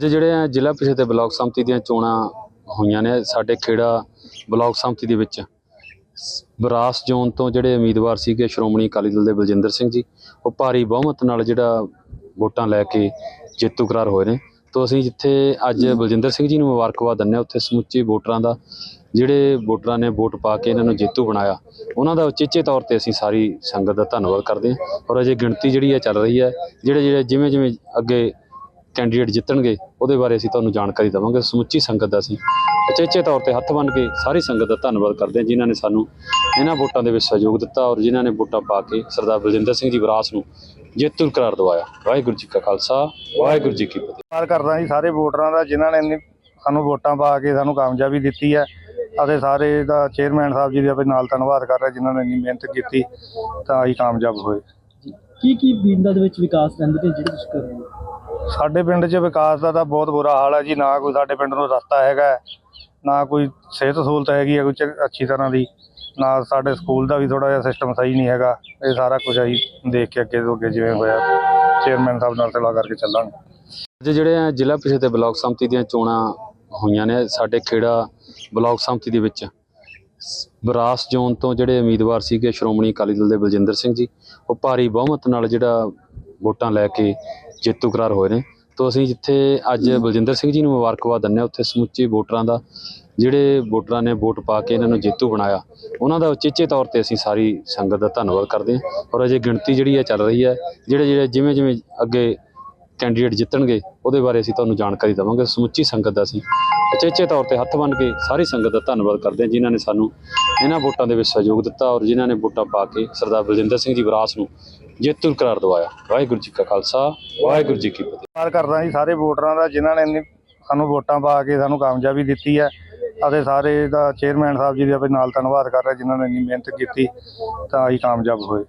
ਅੱਜ ਜਿਹੜੇ ਆ ਜ਼ਿਲ੍ਹਾ ਪ੍ਰੀਸ਼ਦ ਤੇ ਬਲਾਕ ਸੰਮਤੀ ਦੀਆਂ ਚੋਣਾਂ ਹੋਈਆਂ ਨੇ ਸਾਡੇ ਖੇੜਾ ਬਲਾਕ ਸੰਮਤੀ ਦੇ ਵਿੱਚ। ਬਰਾਸ ਜ਼ੋਨ ਤੋਂ ਜਿਹੜੇ ਉਮੀਦਵਾਰ ਸੀਗੇ ਸ਼੍ਰੋਮਣੀ ਅਕਾਲੀ ਦਲ ਦੇ ਬਲਜਿੰਦਰ ਸਿੰਘ ਜੀ, ਉਹ ਭਾਰੀ ਬਹੁਮਤ ਨਾਲ ਜਿਹੜਾ ਵੋਟਾਂ ਲੈ ਕੇ ਜੇਤੂ ਕਰਾਰ ਹੋਏ ਨੇ। ਤੋਂ ਅਸੀਂ ਜਿੱਥੇ ਅੱਜ ਬਲਜਿੰਦਰ ਸਿੰਘ ਜੀ ਨੂੰ ਮੁਬਾਰਕਬਾਦ ਦਿੰਦੇ ਹਾਂ, ਉੱਥੇ ਸਮੁੱਚੇ ਵੋਟਰਾਂ ਦਾ, ਜਿਹੜੇ ਵੋਟਰਾਂ ਨੇ ਵੋਟ ਪਾ ਕੇ ਇਹਨਾਂ ਨੂੰ ਜੇਤੂ ਬਣਾਇਆ, ਉਹਨਾਂ ਦਾ ਉਚੇਚੇ ਤੌਰ ਤੇ ਅਸੀਂ ਸਾਰੀ ਸੰਗਤ ਦਾ ਧੰਨਵਾਦ ਕਰਦੇ ਹਾਂ। ਔਰ ਅਜੇ ਗਿਣਤੀ ਜਿਹੜੀ ਹੈ ਚੱਲ ਰਹੀ ਹੈ ਜਿਹੜੇ ਜਿਹੜੇ ਜਿਵੇਂ ਜਿਵੇਂ ਅੱਗੇ ਕੈਂਡੀਡੇਟ ਜਿੱਤਣਗੇ ਉਹਦੇ ਬਾਰੇ ਅਸੀਂ ਤੁਹਾਨੂੰ ਜਾਣਕਾਰੀ ਦੇਵਾਂਗੇ। ਸਮੁੱਚੀ ਸੰਗਤ ਦਾ ਅਸੀਂ ਉਚੇਚੇ ਤੌਰ ਤੇ ਹੱਥ ਬੰਨ੍ਹ ਕੇ ਸਾਰੀ ਸੰਗਤ ਦਾ ਧੰਨਵਾਦ ਕਰਦੇ ਹਾਂ ਜਿਨ੍ਹਾਂ ਨੇ ਸਾਨੂੰ ਇਹਨਾਂ ਵੋਟਾਂ ਦੇ ਵਿੱਚ ਸਹਿਯੋਗ ਦਿੱਤਾ ਔਰ ਜਿਨ੍ਹਾਂ ਨੇ ਵੋਟਾਂ ਪਾ ਕੇ ਸਰਦਾਰ ਬਲਜਿੰਦਰ ਸਿੰਘ ਜੀ ਵਿਰਾਸ ਨੂੰ ਜੇਤੂ ਕਰਾਰ ਦਵਾਇਆ। ਵਾਹਿਗੁਰੂ ਜੀ ਕਾ ਖਾਲਸਾ ਵਾਹਿਗੁਰੂ ਜੀ ਕੀ ਫਤਿਹ। ਧੰਨਵਾਦ ਕਰਦਾ ਜੀ ਸਾਰੇ ਵੋਟਰਾਂ ਦਾ ਜਿਨ੍ਹਾਂ ਨੇ ਸਾਨੂੰ ਵੋਟਾਂ ਪਾ ਕੇ ਸਾਨੂੰ ਕਾਮਯਾਬੀ ਦਿੱਤੀ ਹੈ ਅਤੇ ਸਾਰੇ ਦਾ ਚੇਅਰਮੈਨ ਸਾਹਿਬ ਜੀ ਦਾ ਵੀ ਨਾਲ ਧੰਨਵਾਦ ਕਰ ਰਿਹਾ ਜਿਨ੍ਹਾਂ ਨੇ ਇੰਨੀ ਮਿਹਨਤ ਕੀਤੀ ਤਾਂ ਅਸੀਂ ਕਾਮਯਾਬ ਹੋਏ। ਕੀ ਕੀ ਬੀਂਦਾ ਦੇ ਵਿੱਚ ਵਿਕਾਸ ਰਹਿੰਦੇ ਨੇ ਜਿਹੜੇ ਤੁਸੀਂ ਕਰ ਰਹੇ ਹੋ? ਸਾਡੇ ਪਿੰਡ 'ਚ ਵਿਕਾਸ ਦਾ ਤਾਂ ਬਹੁਤ ਬੁਰਾ ਹਾਲ ਹੈ ਜੀ, ਨਾ ਕੋਈ ਸਾਡੇ ਪਿੰਡ ਨੂੰ ਰਸਤਾ ਹੈਗਾ ਨਾ ਕੋਈ ਸਿਹਤ ਸਹੂਲਤ ਹੈਗੀ ਹੈ ਕੋਈ ਅੱਛੀ ਤਰ੍ਹਾਂ ਦੀ, ਨਾ ਸਾਡੇ ਸਕੂਲ ਦਾ ਵੀ ਥੋੜਾ ਜਿਹਾ ਸਿਸਟਮ ਸਹੀ ਨਹੀਂ ਹੈਗਾ, ਇਹ ਸਾਰਾ ਕੁਝ ਅਸੀਂ ਦੇਖ ਕੇ ਅੱਗੇ ਤੋਂ ਅੱਗੇ ਜਿਵੇਂ ਹੋਇਆ ਚੇਅਰਮੈਨ ਸਾਹਿਬ ਨਾਲ ਸਲਾਹ ਕਰਕੇ ਚੱਲਾਂਗੇ। ਅੱਜ ਜਿਹੜੇ ਆ ਜ਼ਿਲ੍ਹਾ ਪ੍ਰੀਸ਼ਦ ਤੇ ਬਲਾਕ ਸੰਮਤੀ ਦੀਆਂ ਚੋਣਾਂ ਹੋਈਆਂ ਨੇ ਸਾਡੇ ਖੇੜਾ ਬਲਾਕ ਸੰਮਤੀ ਦੇ ਵਿੱਚ। ਬਰਾਸ ਜ਼ੋਨ ਤੋਂ ਜਿਹੜੇ ਉਮੀਦਵਾਰ ਸੀਗੇ ਸ਼੍ਰੋਮਣੀ ਅਕਾਲੀ ਦਲ ਦੇ ਬਲਜਿੰਦਰ ਸਿੰਘ ਜੀ, ਉਹ ਭਾਰੀ ਬਹੁਮਤ ਨਾਲ ਜਿਹੜਾ ਵੋਟਾਂ ਲੈ ਕੇ ਜੇਤੂ ਕਰਾਰ ਹੋਏ ਨੇ। ਤੋਂ ਅਸੀਂ ਜਿੱਥੇ ਅੱਜ ਬਲਜਿੰਦਰ ਸਿੰਘ ਜੀ ਨੂੰ ਮੁਬਾਰਕਬਾਦ ਦਿੰਦੇ ਹਾਂ ਉੱਥੇ ਸਮੁੱਚੇ ਵੋਟਰਾਂ ਦਾ ਜਿਹੜੇ ਵੋਟਰਾਂ ਨੇ ਵੋਟ ਪਾ ਕੇ ਇਹਨਾਂ ਨੂੰ ਜੇਤੂ ਬਣਾਇਆ ਉਹਨਾਂ ਦਾ ਉਚੇਚੇ ਤੌਰ ਤੇ ਅਸੀਂ ਸਾਰੀ ਸੰਗਤ ਦਾ ਧੰਨਵਾਦ ਕਰਦੇ ਹਾਂ। ਔਰ ਅਜੇ ਗਿਣਤੀ ਜਿਹੜੀ ਹੈ ਚੱਲ ਰਹੀ ਹੈ ਜਿਹੜੇ ਜਿਹੜੇ ਜਿਵੇਂ ਜਿਵੇਂ ਅੱਗੇ ਕੈਂਡੀਡੇਟ ਜਿੱਤਣਗੇ ਉਹਦੇ ਬਾਰੇ ਅਸੀਂ ਤੁਹਾਨੂੰ ਜਾਣਕਾਰੀ ਦੇਵਾਂਗੇ। ਸਮੁੱਚੀ ਸੰਗਤ ਦਾ ਅਸੀਂ ਉਚੇਚੇ ਤੌਰ ਤੇ ਹੱਥ ਬੰਨ੍ਹ ਕੇ ਸਾਰੀ ਸੰਗਤ ਦਾ ਧੰਨਵਾਦ ਕਰਦੇ ਹਾਂ ਜਿਨ੍ਹਾਂ ਨੇ ਸਾਨੂੰ ਇਹਨਾਂ ਵੋਟਾਂ ਦੇ ਵਿੱਚ ਸਹਿਯੋਗ ਦਿੱਤਾ ਔਰ ਜਿਨ੍ਹਾਂ ਨੇ ਵੋਟਾਂ ਪਾ ਕੇ ਸਰਦਾਰ ਬਲਜਿੰਦਰ ਸਿੰਘ ਜੀ ਵਿਰਾਸ ਨੂੰ ਜੇਤੂ ਕਰਾਰ ਦਵਾਇਆ ਵਾਹਿਗੁਰੂ ਜੀ ਕਾ ਖਾਲਸਾ ਵਾਹਿਗੁਰੂ ਜੀ ਕੀ ਫਤਿਹ। ਧੰਨਵਾਦ ਕਰਦਾ ਜੀ ਸਾਰੇ ਵੋਟਰਾਂ ਦਾ ਜਿਨ੍ਹਾਂ ਨੇ ਇੰਨੀ ਸਾਨੂੰ ਵੋਟਾਂ ਪਾ ਕੇ ਸਾਨੂੰ ਕਾਮਯਾਬੀ ਦਿੱਤੀ ਹੈ ਅਤੇ ਸਾਰੇ ਦਾ ਚੇਅਰਮੈਨ ਸਾਹਿਬ ਜੀ ਦਾ ਵੀ ਨਾਲ ਧੰਨਵਾਦ ਕਰ ਰਿਹਾ ਜਿਨ੍ਹਾਂ ਨੇ ਇੰਨੀ ਮਿਹਨਤ ਕੀਤੀ ਤਾਂ ਅਸੀਂ ਕਾਮਯਾਬ ਹੋਏ।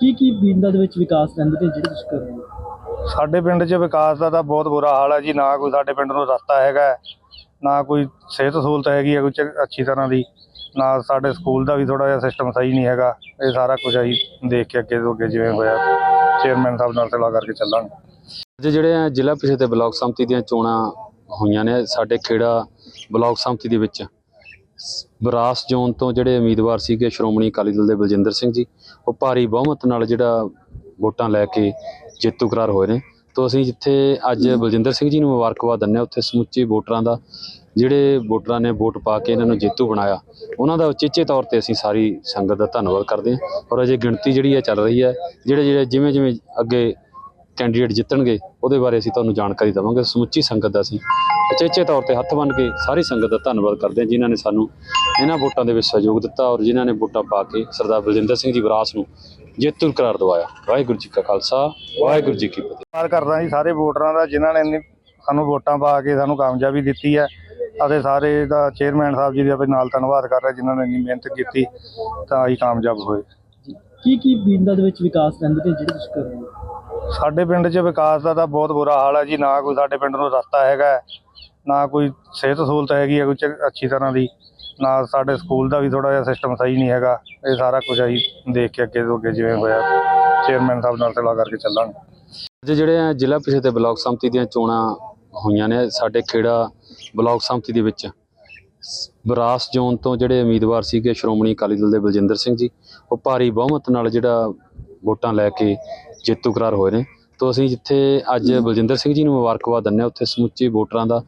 ਕੀ ਕੀ ਬੀਂਦਾ ਦੇ ਵਿੱਚ ਵਿਕਾਸ ਰਹਿੰਦੇ ਨੇ ਜਿਹੜੇ ਤੁਸੀਂ ਕਰ ਰਹੇ ਹੋ? ਸਾਡੇ ਪਿੰਡ 'ਚ ਵਿਕਾਸ ਦਾ ਤਾਂ ਬਹੁਤ ਬੁਰਾ ਹਾਲ ਹੈ ਜੀ ਨਾ ਕੋਈ ਸਾਡੇ ਪਿੰਡ ਨੂੰ ਰਸਤਾ ਹੈਗਾ ਨਾ ਕੋਈ ਸਿਹਤ ਸਹੂਲਤ ਹੈਗੀ ਹੈ ਕੋਈ ਅੱਛੀ ਤਰ੍ਹਾਂ ਦੀ। ਨਾਲ ਸਾਡੇ ਸਕੂਲ ਦਾ ਵੀ ਥੋੜਾ ਜਿਹਾ ਸਿਸਟਮ ਸਹੀ ਨਹੀਂ ਹੈਗਾ। ਇਹ ਸਾਰਾ ਕੁਝ ਅਸੀਂ ਦੇਖ ਕੇ ਅੱਗੇ ਤੋਂ ਅੱਗੇ ਜਿਵੇਂ ਹੋਇਆ ਚੇਅਰਮੈਨ ਸਾਹਿਬ ਨਾਲ ਸਲਾਹ ਕਰਕੇ ਚੱਲਾਂਗੇ। ਅੱਜ ਜਿਹੜੇ ਆ ਜ਼ਿਲ੍ਹਾ ਪ੍ਰੀਸ਼ਦ ਤੇ ਬਲਾਕ ਸੰਮਤੀ ਦੀਆਂ ਚੋਣਾਂ ਹੋਈਆਂ ਨੇ ਸਾਡੇ ਖੇੜਾ ਬਲਾਕ ਸੰਮਤੀ ਦੇ ਵਿੱਚ ਬਰਾਸ ਜ਼ੋਨ ਤੋਂ ਜਿਹੜੇ ਉਮੀਦਵਾਰ ਸੀਗੇ ਸ਼੍ਰੋਮਣੀ ਅਕਾਲੀ ਦਲ ਦੇ ਬਲਜਿੰਦਰ ਸਿੰਘ ਜੀ, ਉਹ ਭਾਰੀ ਬਹੁਮਤ ਨਾਲ ਜਿਹੜਾ ਵੋਟਾਂ ਲੈ ਕੇ ਜੇਤੂ ਕਰਾਰ ਹੋਏ ਨੇ। ਤੋਂ ਅਸੀਂ ਜਿੱਥੇ ਅੱਜ ਬਲਜਿੰਦਰ ਸਿੰਘ ਜੀ ਨੂੰ ਮੁਬਾਰਕਬਾਦ ਦਿੰਦੇ ਹਾਂ ਉੱਥੇ ਸਮੁੱਚੇ ਵੋਟਰਾਂ ਦਾ ਜਿਹੜੇ ਵੋਟਰਾਂ ਨੇ ਵੋਟ ਪਾ ਕੇ ਇਹਨਾਂ ਨੂੰ ਜੇਤੂ ਬਣਾਇਆ ਉਹਨਾਂ ਦਾ ਉਚੇਚੇ ਤੌਰ ਤੇ ਅਸੀਂ ਸਾਰੀ ਸੰਗਤ ਦਾ ਧੰਨਵਾਦ ਕਰਦੇ ਹਾਂ ਔਰ ਅਜੇ ਗਿਣਤੀ ਜਿਹੜੀ ਹੈ ਚੱਲ ਰਹੀ ਹੈ ਜਿਹੜੇ ਜਿਹੜੇ ਜਿਵੇਂ ਜਿਵੇਂ ਅੱਗੇ ਕੈਂਡੀਡੇਟ ਜਿੱਤਣਗੇ ਉਹਦੇ ਬਾਰੇ ਅਸੀਂ ਤੁਹਾਨੂੰ ਜਾਣਕਾਰੀ ਦੇਵਾਂਗੇ ਸਮੁੱਚੀ ਸੰਗਤ ਦਾ ਅਸੀਂ ਉਚੇਚੇ ਤੌਰ ਤੇ ਹੱਥ ਬੰਨ੍ਹ ਕੇ ਸਾਰੀ ਸੰਗਤ ਦਾ ਧੰਨਵਾਦ ਕਰਦੇ ਹਾਂ ਜਿਨ੍ਹਾਂ ਨੇ ਸਾਨੂੰ ਇਹਨਾਂ ਵੋਟਾਂ ਦੇ ਵਿੱਚ ਸਹਿਯੋਗ ਦਿੱਤਾ ਔਰ ਜਿਨ੍ਹਾਂ ਨੇ ਵੋਟਾਂ ਪਾ ਕੇ ਸਰਦਾਰ ਬਲਜਿੰਦਰ ਸਿੰਘ ਜੀ ਵਿਰਾਸ ਨੂੰ ਜੇਤੂ ਕਰਾਰ ਦਵਾਇਆ। ਵਾਹਿਗੁਰੂ ਜੀ ਕਾ ਖਾਲਸਾ ਵਾਹਿਗੁਰੂ ਜੀ ਕੀ ਫਤਿਹ। ਧੰਨਵਾਦ ਕਰਦਾ ਜੀ ਸਾਰੇ ਵੋਟਰਾਂ ਦਾ ਜਿਨ੍ਹਾਂ ਨੇ ਸਾਨੂੰ ਵੋਟਾਂ ਪਾ ਕੇ ਸਾਨੂੰ ਕਾਮਯਾਬੀ ਦਿੱਤੀ ਹੈ ਅਤੇ ਸਾਰੇ ਦਾ ਚੇਅਰਮੈਨ ਸਾਹਿਬ ਜੀ ਦਾ ਵੀ ਨਾਲ ਧੰਨਵਾਦ ਕਰ ਰਿਹਾ ਜਿਨ੍ਹਾਂ ਨੇ ਇੰਨੀ ਮਿਹਨਤ ਕੀਤੀ ਤਾਂ ਅਸੀਂ ਕਾਮਯਾਬ ਹੋਏ। ਕੀ ਕੀ ਬੀਂਦਾ ਦੇ ਵਿੱਚ ਵਿਕਾਸ ਰਹਿੰਦੇ ਨੇ ਜਿਹੜੇ ਤੁਸੀਂ ਕਰ ਰਹੇ ਹੋ? ਸਾਡੇ ਪਿੰਡ 'ਚ ਵਿਕਾਸ ਦਾ ਤਾਂ ਬਹੁਤ ਬੁਰਾ ਹਾਲ ਹੈ ਜੀ ਨਾ ਕੋਈ ਸਾਡੇ ਪਿੰਡ ਨੂੰ ਰਸਤਾ ਹੈਗਾ ਨਾ ਕੋਈ ਸਿਹਤ ਸਹੂਲਤ ਹੈਗੀ ਹੈ ਕੋਈ ਅੱਛੀ ਤਰ੍ਹਾਂ ਦੀ। ਨਾਲ ਸਾਡੇ ਸਕੂਲ ਦਾ ਵੀ ਥੋੜਾ ਜਿਹਾ ਸਿਸਟਮ ਸਹੀ ਨਹੀਂ ਹੈਗਾ। ਇਹ ਸਾਰਾ ਕੁਝ ਅਸੀਂ ਦੇਖ ਕੇ ਅੱਗੇ ਤੋਂ ਅੱਗੇ ਜਿਵੇਂ ਹੋਇਆ ਚੇਅਰਮੈਨ ਸਾਹਿਬ ਨਾਲ ਸਲਾਹ ਕਰਕੇ ਚੱਲਾਂਗੇ। ਅੱਜ ਜਿਹੜੇ ਆ ਜ਼ਿਲ੍ਹਾ ਪ੍ਰੀਸ਼ਦ ਤੇ ਬਲਾਕ ਸੰਮਤੀ ਦੀਆਂ ਚੋਣਾਂ ਹੋਈਆਂ ਨੇ ਸਾਡੇ ਖੇੜਾ ਬਲਾਕ ਸੰਮਤੀ ਦੇ ਵਿੱਚ। ਬਰਾਸ ਜ਼ੋਨ ਤੋਂ ਜਿਹੜੇ ਉਮੀਦਵਾਰ ਸੀਗੇ ਸ਼੍ਰੋਮਣੀ ਅਕਾਲੀ ਦਲ ਦੇ ਬਲਜਿੰਦਰ ਸਿੰਘ ਜੀ, ਉਹ ਭਾਰੀ ਬਹੁਮਤ ਨਾਲ ਜਿਹੜਾ ਵੋਟਾਂ ਲੈ ਕੇ ਜੇਤੂ ਕਰਾਰ ਹੋਏ ਨੇ। ਤੋਂ ਅਸੀਂ ਜਿੱਥੇ ਅੱਜ ਬਲਜਿੰਦਰ ਸਿੰਘ ਜੀ ਨੂੰ ਮੁਬਾਰਕਬਾਦ ਦਿੰਦੇ ਹਾਂ, ਉੱਥੇ ਸਮੁੱਚੇ ਵੋਟਰਾਂ ਦਾ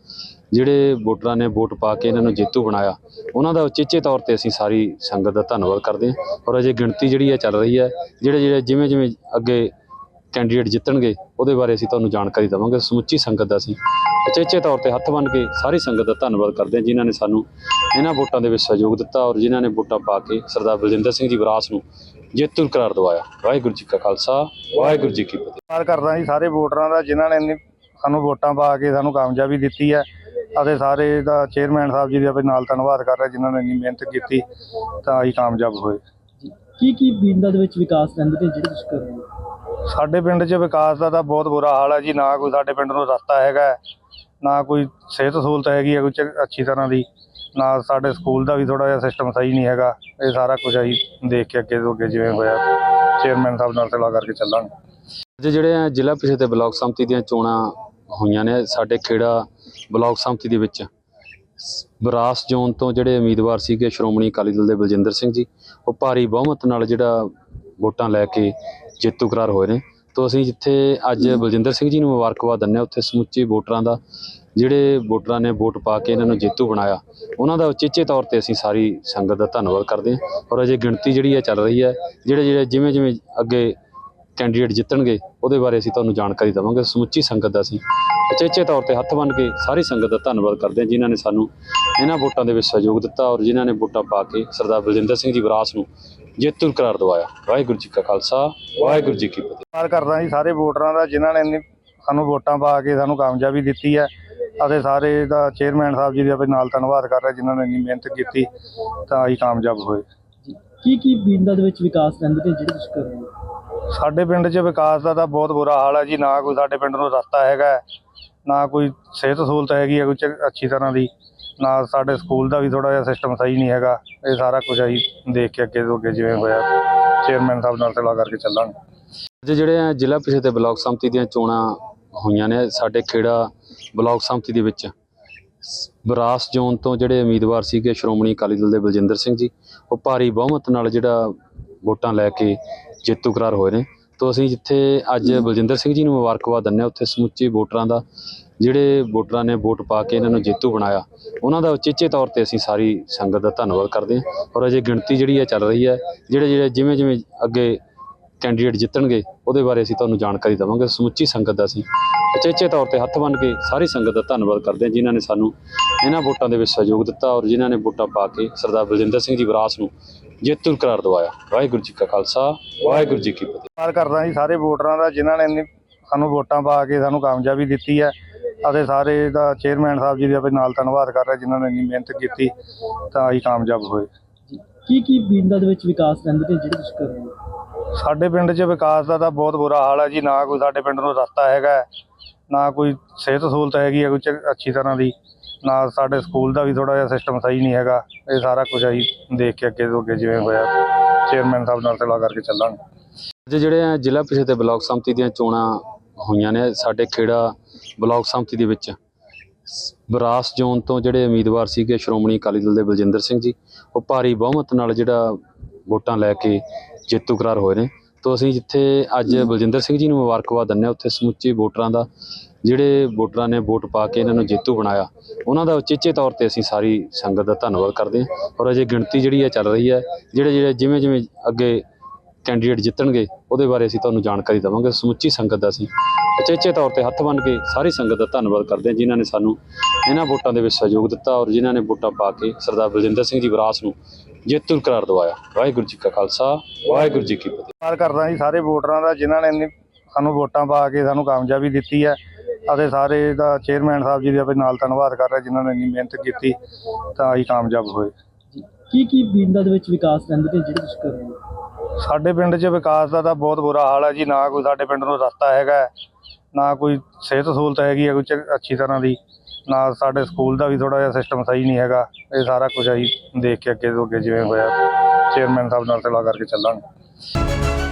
ਜਿਹੜੇ ਵੋਟਰਾਂ ਨੇ ਵੋਟ ਪਾ ਕੇ ਇਹਨਾਂ ਨੂੰ ਜੇਤੂ ਬਣਾਇਆ, ਉਹਨਾਂ ਦਾ ਉਚੇਚੇ ਤੌਰ ਤੇ ਅਸੀਂ ਸਾਰੀ ਸੰਗਤ ਦਾ ਧੰਨਵਾਦ ਕਰਦੇ ਹਾਂ ਔਰ ਅਜੇ ਗਿਣਤੀ ਜਿਹੜੀ ਹੈ ਚੱਲ ਰਹੀ ਹੈ, ਜਿਹੜੇ ਜਿਹੜੇ ਜਿਵੇਂ ਜਿਵੇਂ ਅੱਗੇ ਕੈਂਡੀਡੇਟ ਜਿੱਤਣਗੇ, ਉਹਦੇ ਬਾਰੇ ਅਸੀਂ ਤੁਹਾਨੂੰ ਜਾਣਕਾਰੀ ਦੇਵਾਂਗੇ। ਸਮੁੱਚੀ ਸੰਗਤ ਦਾ ਅਸੀਂ ਉਚੇਚੇ ਤੌਰ ਤੇ ਹੱਥ ਬੰਨ੍ਹ ਕੇ ਸਾਰੀ ਸੰਗਤ ਦਾ ਧੰਨਵਾਦ ਕਰਦੇ ਹਾਂ, ਜਿਨ੍ਹਾਂ ਨੇ ਸਾਨੂੰ ਇਹਨਾਂ ਵੋਟਾਂ ਦੇ ਵਿੱਚ ਸਹਿਯੋਗ ਦਿੱਤਾ ਔਰ ਜਿਨ੍ਹਾਂ ਨੇ ਵੋਟਾਂ ਪਾ ਕੇ ਸਰਦਾਰ ਬਲਜਿੰਦਰ ਸਿੰਘ ਜੀ ਵਿਰਾਸ ਨੂੰ ਜੇਤੂ ਕਰਾਰ ਦਵਾਇਆ। ਵਾਹਿਗੁਰੂ ਜੀ ਕਾ ਖਾਲਸਾ, ਵਾਹਿਗੁਰੂ ਜੀ ਕੀ ਫਤਿਹ। ਧੰਨਵਾਦ ਕਰਦਾ ਜੀ ਸਾਰੇ ਵੋਟਰਾਂ ਦਾ, ਜਿਨ੍ਹਾਂ ਨੇ ਸਾਨੂੰ ਵੋਟਾਂ ਪਾ ਕੇ ਸਾਨੂੰ ਕਾਮਯਾਬੀ ਦਿੱਤੀ ਹੈ। ਅਤੇ ਸਾਰੇ ਦਾ ਚੇਅਰਮੈਨ ਸਾਹਿਬ ਜੀ ਦਾ ਵੀ ਨਾਲ ਧੰਨਵਾਦ ਕਰ ਰਿਹਾ ਜਿਨ੍ਹਾਂ ਨੇ ਇੰਨੀ ਮਿਹਨਤ ਕੀਤੀ ਤਾਂ ਅਸੀਂ ਕਾਮਯਾਬ ਹੋਏ। ਕੀ ਕੀ ਬੀਂਦਾ ਦੇ ਵਿੱਚ ਵਿਕਾਸ ਰਹਿੰਦੇ ਨੇ ਜਿਹੜੇ ਤੁਸੀਂ ਕਰ ਰਹੇ ਹੋ? ਸਾਡੇ ਪਿੰਡ 'ਚ ਵਿਕਾਸ ਦਾ ਤਾਂ ਬਹੁਤ ਬੁਰਾ ਹਾਲ ਹੈ ਜੀ ਨਾ ਕੋਈ ਸਾਡੇ ਪਿੰਡ ਨੂੰ ਰਸਤਾ ਹੈਗਾ ਨਾ ਕੋਈ ਸਿਹਤ ਸਹੂਲਤ ਹੈਗੀ ਹੈ ਕੋਈ ਅੱਛੀ ਤਰ੍ਹਾਂ ਦੀ ਨਾ ਸਾਡੇ ਸਕੂਲ ਦਾ ਵੀ ਥੋੜਾ ਜਿਹਾ ਸਿਸਟਮ ਸਹੀ ਨਹੀਂ ਹੈਗਾ ਇਹ ਸਾਰਾ ਕੁਝ ਅਸੀਂ ਦੇਖ ਕੇ ਅੱਗੇ ਤੋਂ ਅੱਗੇ ਜਿਵੇਂ ਹੋਇਆ ਚੇਅਰਮੈਨ ਸਾਹਿਬ ਨਾਲ ਸਲਾਹ ਕਰਕੇ ਚੱਲਾਂਗੇ। ਅੱਜ ਜਿਹੜੇ ਆ ਜ਼ਿਲ੍ਹਾ ਪ੍ਰੀਸ਼ਦ ਤੇ ਬਲਾਕ ਸੰਮਤੀ ਦੀਆਂ ਚੋਣਾਂ ਹੋਈਆਂ ਨੇ ਸਾਡੇ ਖੇੜਾ ਬਲਾਕ ਸੰਮਤੀ ਦੇ ਵਿੱਚ। ਬਰਾਸ ਜ਼ੋਨ ਤੋਂ ਜਿਹੜੇ ਉਮੀਦਵਾਰ ਸੀਗੇ ਸ਼੍ਰੋਮਣੀ ਅਕਾਲੀ ਦਲ ਦੇ ਬਲਜਿੰਦਰ ਸਿੰਘ ਜੀ, ਉਹ ਭਾਰੀ ਬਹੁਮਤ ਨਾਲ ਜਿਹੜਾ ਵੋਟਾਂ ਲੈ ਕੇ ਜੇਤੂ ਕਰਾਰ ਹੋਏ ਨੇ। ਤੋਂ ਅਸੀਂ ਜਿੱਥੇ ਅੱਜ ਬਲਜਿੰਦਰ ਸਿੰਘ ਜੀ ਨੂੰ ਮੁਬਾਰਕਬਾਦ ਦਿੰਦੇ ਹਾਂ, ਉੱਥੇ ਸਮੁੱਚੇ ਵੋਟਰਾਂ ਦਾ, ਜਿਹੜੇ ਵੋਟਰਾਂ ਨੇ ਵੋਟ ਪਾ ਕੇ ਇਹਨਾਂ ਨੂੰ ਜੇਤੂ ਬਣਾਇਆ, ਉਹਨਾਂ ਦਾ ਉਚੇਚੇ ਤੌਰ ਤੇ ਅਸੀਂ ਸਾਰੀ ਸੰਗਤ ਦਾ ਧੰਨਵਾਦ ਕਰਦੇ ਹਾਂ। ਔਰ ਅਜੇ ਗਿਣਤੀ ਜਿਹੜੀ ਹੈ ਚੱਲ ਰਹੀ ਹੈ ਜਿਹੜੇ ਜਿਹੜੇ ਜਿਵੇਂ ਜਿਵੇਂ ਅੱਗੇ ਕੈਂਡੀਡੇਟ ਜਿੱਤਣਗੇ ਉਹਦੇ ਬਾਰੇ ਅਸੀਂ ਤੁਹਾਨੂੰ ਜਾਣਕਾਰੀ ਦੇਵਾਂਗੇ। ਸਮੁੱਚੀ ਸੰਗਤ ਦਾ ਅਸੀਂ ਉਚੇਚੇ ਤੌਰ ਤੇ ਹੱਥ ਬੰਨ੍ਹ ਕੇ ਸਾਰੀ ਸੰਗਤ ਦਾ ਧੰਨਵਾਦ ਕਰਦੇ ਹਾਂ ਜਿਨ੍ਹਾਂ ਨੇ ਸਾਨੂੰ ਇਹਨਾਂ ਵੋਟਾਂ ਦੇ ਵਿੱਚ ਸਹਿਯੋਗ ਦਿੱਤਾ ਔਰ ਜਿਨ੍ਹਾਂ ਨੇ ਵੋਟਾਂ ਪਾ ਕੇ ਸਰਦਾਰ ਬਲਜਿੰਦਰ ਸਿੰਘ ਜੀ ਵਿਰਾਸ ਨੂੰ ਜੇਤੂ ਕਰਾਰ ਦਵਾਇਆ। ਵਾਹਿਗੁਰੂ ਜੀ ਕਾ ਖਾਲਸਾ ਵਾਹਿਗੁਰੂ ਜੀ ਕੀ ਫਤਿਹ। ਧੰਨਵਾਦ ਕਰਦਾ ਜੀ ਸਾਰੇ ਵੋਟਰਾਂ ਦਾ ਜਿਨ੍ਹਾਂ ਨੇ ਇੰਨੀ ਸਾਨੂੰ ਵੋਟਾਂ ਪਾ ਕੇ ਸਾਨੂੰ ਕਾਮਯਾਬੀ ਦਿੱਤੀ ਹੈ ਅਤੇ ਸਾਰੇ ਦਾ ਚੇਅਰਮੈਨ ਸਾਹਿਬ ਜੀ ਦਾ ਵੀ ਨਾਲ ਧੰਨਵਾਦ ਕਰ ਰਿਹਾ ਜਿਨ੍ਹਾਂ ਨੇ ਇੰਨੀ ਮਿਹਨਤ ਕੀਤੀ ਤਾਂ ਅਸੀਂ ਕਾਮਯਾਬ ਹੋਏ। ਕੀ ਕੀ ਬੀਂਦਾ ਦੇ ਵਿੱਚ ਵਿਕਾਸ ਕਹਿੰਦੇ ਨੇ ਜਿਹੜੇ ਤੁਸੀਂ ਕਰ ਰਹੇ ਹੋ? ਸਾਡੇ ਪਿੰਡ 'ਚ ਵਿਕਾਸ ਦਾ ਤਾਂ ਬਹੁਤ ਬੁਰਾ ਹਾਲ ਹੈ ਜੀ, ਨਾ ਕੋਈ ਸਾਡੇ ਪਿੰਡ ਨੂੰ ਰਸਤਾ ਹੈਗਾ ਨਾ ਕੋਈ ਸਿਹਤ ਸਹੂਲਤ ਹੈਗੀ ਹੈ ਕੋਈ ਚ- ਅੱਛੀ ਤਰ੍ਹਾਂ ਦੀ, ਨਾ ਸਾਡੇ ਸਕੂਲ ਦਾ ਵੀ ਥੋੜਾ ਜਿਹਾ ਸਿਸਟਮ ਸਹੀ ਨਹੀਂ ਹੈਗਾ, ਇਹ ਸਾਰਾ ਕੁਝ ਅਸੀਂ ਦੇਖ ਕੇ ਅੱਗੇ ਤੋਂ ਅੱਗੇ ਜਿਵੇਂ ਹੋਇਆ ਚੇਅਰਮੈਨ ਸਾਹਿਬ ਨਾਲ ਸਲਾਹ ਕਰਕੇ ਚੱਲਾਂਗੇ। ਅੱਜ ਜਿਹੜੇ ਆ ਜ਼ਿਲ੍ਹਾ ਪ੍ਰੀਸ਼ਦ ਤੇ ਬਲਾਕ ਸੰਮਤੀ ਦੀਆਂ ਚੋਣਾਂ ਹੋਈਆਂ ਨੇ ਸਾਡੇ ਖੇੜਾ ਬਲਾਕ ਸੰਮਤੀ ਦੇ ਵਿੱਚ ਬਰਾਸ ਜ਼ੋਨ ਤੋਂ ਜਿਹੜੇ ਉਮੀਦਵਾਰ ਸੀਗੇ ਸ਼੍ਰੋਮਣੀ ਅਕਾਲੀ ਦਲ ਦੇ ਬਲਜਿੰਦਰ ਸਿੰਘ ਜੀ, ਉਹ ਭਾਰੀ ਬਹੁਮਤ ਨਾਲ ਜਿਹੜਾ ਵੋਟਾਂ ਲੈ ਕੇ ਜੇਤੂ ਕਰਾਰ ਹੋਏ ਨੇ। ਤੋਂ ਅਸੀਂ ਜਿੱਥੇ ਅੱਜ ਬਲਜਿੰਦਰ ਸਿੰਘ ਜੀ ਨੂੰ ਮੁਬਾਰਕਬਾਦ ਦਿੰਦੇ ਹਾਂ ਉੱਥੇ ਸਮੁੱਚੇ ਵੋਟਰਾਂ ਦਾ ਜਿਹੜੇ ਵੋਟਰਾਂ ਨੇ ਵੋਟ ਪਾ ਕੇ ਇਹਨਾਂ ਨੂੰ ਜੇਤੂ ਬਣਾਇਆ ਉਹਨਾਂ ਦਾ ਉਚੇਚੇ ਤੌਰ ਤੇ ਅਸੀਂ ਸਾਰੀ ਸੰਗਤ ਦਾ ਧੰਨਵਾਦ ਕਰਦੇ ਹਾਂ। ਔਰ ਅਜੇ ਗਿਣਤੀ ਜਿਹੜੀ ਹੈ ਚੱਲ ਰਹੀ ਹੈ ਜਿਹੜੇ ਜਿਹੜੇ ਜਿਵੇਂ ਜਿਵੇਂ ਅੱਗੇ ਕੈਂਡੀਡੇਟ ਜਿੱਤਣਗੇ ਉਹਦੇ ਬਾਰੇ ਅਸੀਂ ਤੁਹਾਨੂੰ ਜਾਣਕਾਰੀ ਦੇਵਾਂਗੇ। ਸਮੁੱਚੀ ਸੰਗਤ ਦਾ ਅਸੀਂ ਉਚੇਚੇ ਤੌਰ ਤੇ ਹੱਥ ਬੰਨ੍ਹ ਕੇ ਸਾਰੀ ਸੰਗਤ ਦਾ ਧੰਨਵਾਦ ਕਰਦੇ ਹਾਂ ਜਿਨ੍ਹਾਂ ਨੇ ਸਾਨੂੰ ਇਹਨਾਂ ਵੋਟਾਂ ਦੇ ਵਿੱਚ ਸਹਿਯੋਗ ਦਿੱਤਾ ਔਰ ਜਿਨ੍ਹਾਂ ਨੇ ਵੋਟਾਂ ਪਾ ਕੇ ਸਰਦਾਰ ਬਲਜਿੰਦਰ ਸਿੰਘ ਜੀ ਵਿਰਾਸ ਨੂੰ ਜੇਤੂ ਕਰਾਰ ਦਵਾਇਆ। ਵਾਹਿਗੁਰੂ ਜੀ ਕਾ ਖਾਲਸਾ ਵਾਹਿਗੁਰੂ ਜੀ ਕੀ ਫਤਿਹ। ਧੰਨਵਾਦ ਕਰਦਾ ਜੀ ਸਾਰੇ ਵੋਟਰਾਂ ਦਾ ਜਿਨ੍ਹਾਂ ਨੇ ਸਾਨੂੰ ਵੋਟਾਂ ਪਾ ਕੇ ਸਾਨੂੰ ਕਾਮਯਾਬੀ ਦਿੱਤੀ ਹੈ ਅਤੇ ਸਾਰੇ ਦਾ ਚੇਅਰਮੈਨ ਸਾਹਿਬ ਜੀ ਦਾ ਵੀ ਨਾਲ ਧੰਨਵਾਦ ਕਰ ਰਿਹਾ ਜਿਨ੍ਹਾਂ ਨੇ ਇੰਨੀ ਮਿਹਨਤ ਕੀਤੀ ਤਾਂ ਅਸੀਂ ਕਾਮਯਾਬ ਹੋਏ। ਕੀ ਕੀ ਬੀਂਦਾ ਦੇ ਵਿੱਚ ਵਿਕਾਸ ਕਹਿੰਦੇ ਨੇ ਜਿਹੜੇ ਤੁਸੀਂ ਕਰ ਰਹੇ ਹੋ? ਸਾਡੇ ਪਿੰਡ 'ਚ ਵਿਕਾਸ ਦਾ ਤਾਂ ਬਹੁਤ ਬੁਰਾ ਹਾਲ ਹੈ ਜੀ ਨਾ ਕੋਈ ਸਾਡੇ ਪਿੰਡ ਨੂੰ ਰਸਤਾ ਹੈਗਾ ਨਾ ਕੋਈ ਸਿਹਤ ਸਹੂਲਤ ਹੈਗੀ ਹੈ ਕੋਈ ਅੱਛੀ ਤਰ੍ਹਾਂ ਦੀ। ਨਾਲ ਸਾਡੇ ਸਕੂਲ ਦਾ ਵੀ ਥੋੜਾ ਜਿਹਾ ਸਿਸਟਮ ਸਹੀ ਨਹੀਂ ਹੈਗਾ। ਇਹ ਸਾਰਾ ਕੁਝ ਅਸੀਂ ਦੇਖ ਕੇ ਅੱਗੇ ਤੋਂ ਅੱਗੇ ਜਿਵੇਂ ਹੋਇਆ ਚੇਅਰਮੈਨ ਸਾਹਿਬ ਨਾਲ ਸਲਾਹ ਕਰਕੇ ਚੱਲਾਂਗੇ। ਅੱਜ ਜਿਹੜੇ ਜ਼ਿਲ੍ਹਾ ਪ੍ਰੀਸ਼ਦ ਤੇ ਬਲਾਕ ਸੰਮਤੀ ਦੀਆਂ ਚੋਣਾਂ ਹੋਈਆਂ ਨੇ ਸਾਡੇ ਖੇੜਾ ਬਲਾਕ ਸੰਮਤੀ ਦੇ ਵਿੱਚ। ਬਰਾਸ ਜ਼ੋਨ ਤੋਂ ਜਿਹੜੇ ਉਮੀਦਵਾਰ ਸੀਗੇ ਸ਼੍ਰੋਮਣੀ ਅਕਾਲੀ ਦਲ ਦੇ ਬਲਜਿੰਦਰ ਸਿੰਘ ਜੀ, ਉਹ ਭਾਰੀ ਬਹੁਮਤ ਨਾਲ ਜਿਹੜਾ ਵੋਟਾਂ ਲੈ ਕੇ ਜੇਤੂ ਕਰਾਰ ਹੋਏ ਨੇ। ਤੋਂ ਅਸੀਂ ਜਿੱਥੇ ਅੱਜ ਬਲਜਿੰਦਰ ਸਿੰਘ ਜੀ ਨੂੰ ਮੁਬਾਰਕਬਾਦ ਦਿੰਦੇ ਹਾਂ, ਉੱਥੇ ਸਮੁੱਚੇ ਵੋਟਰਾਂ ਦਾ ਜਿਹੜੇ ਵੋਟਰਾਂ ਨੇ ਵੋਟ ਪਾ ਕੇ ਇਹਨਾਂ ਨੂੰ ਜੇਤੂ ਬਣਾਇਆ, ਉਹਨਾਂ ਦਾ ਉਚੇਚੇ ਤੌਰ ਤੇ ਅਸੀਂ ਸਾਰੀ ਸੰਗਤ ਦਾ ਧੰਨਵਾਦ ਕਰਦੇ ਹਾਂ ਔਰ ਅਜੇ ਗਿਣਤੀ ਜਿਹੜੀ ਹੈ ਚੱਲ ਰਹੀ ਹੈ, ਜਿਹੜੇ ਜਿਹੜੇ ਜਿਵੇਂ ਜਿਵੇਂ ਅੱਗੇ ਕੈਂਡੀਡੇਟ ਜਿੱਤਣਗੇ, ਉਹਦੇ ਬਾਰੇ ਅਸੀਂ ਤੁਹਾਨੂੰ ਜਾਣਕਾਰੀ ਦੇਵਾਂਗੇ, ਸਮੁੱਚੀ ਸੰਗਤ ਦਾ ਅਸੀਂ ਉਚੇਚੇ ਤੌਰ ਤੇ ਹੱਥ ਬੰਨ੍ਹ ਕੇ ਸਾਰੀ ਸੰਗਤ ਦਾ ਧੰਨਵਾਦ ਕਰਦੇ ਹਾਂ, ਜਿਨ੍ਹਾਂ ਨੇ ਸਾਨੂੰ ਇਹਨਾਂ ਵੋਟਾਂ ਦੇ ਵਿੱਚ ਸਹਿਯੋਗ ਦਿੱਤਾ ਔਰ ਜਿਨ੍ਹਾਂ ਨੇ ਵੋਟਾਂ ਪਾ ਕੇ ਸਰਦਾਰ ਬਲਜਿੰਦਰ ਸਿੰਘ ਜੀ ਵਿਰਾਸ ਨੂੰ ਜੇਤੂ ਕਰਾਰ ਦਵਾਇਆ। ਵਾਹਿਗੁਰੂ ਜੀ ਕਾ ਖਾਲਸਾ, ਵਾਹਿਗੁਰੂ ਜੀ ਕੀ ਫਤਿਹ। ਧੰਨਵਾਦ ਕਰਦਾ ਜੀ, ਸਾਰੇ ਵੋਟਰਾਂ ਦਾ ਜਿਨ੍ਹਾਂ ਨੇ ਸਾਨੂੰ ਵੋਟਾਂ ਪਾ ਕੇ ਸਾਨੂੰ ਕਾਮਯਾਬੀ ਦਿੱਤੀ ਹੈ ਅਤੇ ਸਾਰੇ ਦਾ ਚੇਅਰਮੈਨ ਸਾਹਿਬ ਜੀ ਦਾ ਵੀ ਨਾਲ ਧੰਨਵਾਦ ਕਰ ਰਿਹਾ ਜਿਨ੍ਹਾਂ ਨੇ ਇੰਨੀ ਮਿਹਨਤ ਕੀਤੀ ਤਾਂ ਅਸੀਂ ਕਾਮਯਾਬ ਹੋਏ। ਕੀ ਕੀ ਬੀਂਦਾ ਦੇ ਵਿੱਚ ਵਿਕਾਸ ਕਹਿੰਦੇ ਨੇ ਜਿਹੜੇ ਤੁਸੀਂ ਕਰ ਰਹੇ ਹੋ? ਸਾਡੇ ਪਿੰਡ 'ਚ ਵਿਕਾਸ ਦਾ ਤਾਂ ਬਹੁਤ ਬੁਰਾ ਹਾਲ ਹੈ ਜੀ ਨਾ ਕੋਈ ਸਾਡੇ ਪਿੰਡ ਨੂੰ ਰਸਤਾ ਹੈਗਾ ਨਾ ਕੋਈ ਸਿਹਤ ਸਹੂਲਤ ਹੈਗੀ ਹੈ ਕੋਈ ਅੱਛੀ ਤਰ੍ਹਾਂ ਦੀ ਨਾ ਸਾਡੇ ਸਕੂਲ ਦਾ ਵੀ ਥੋੜਾ ਜਿਹਾ ਸਿਸਟਮ ਸਹੀ ਨਹੀਂ ਹੈਗਾ ਇਹ ਸਾਰਾ ਕੁਝ ਅਸੀਂ ਦੇਖ ਕੇ ਅੱਗੇ ਤੋਂ ਅੱਗੇ ਜਿਵੇਂ ਹੋਇਆ। ਚੇਅਰਮੈਨ ਸਾਹਿਬ ਨਾਲ ਸਲਾਹ ਕਰਕੇ ਚੱਲਾਂਗੇ।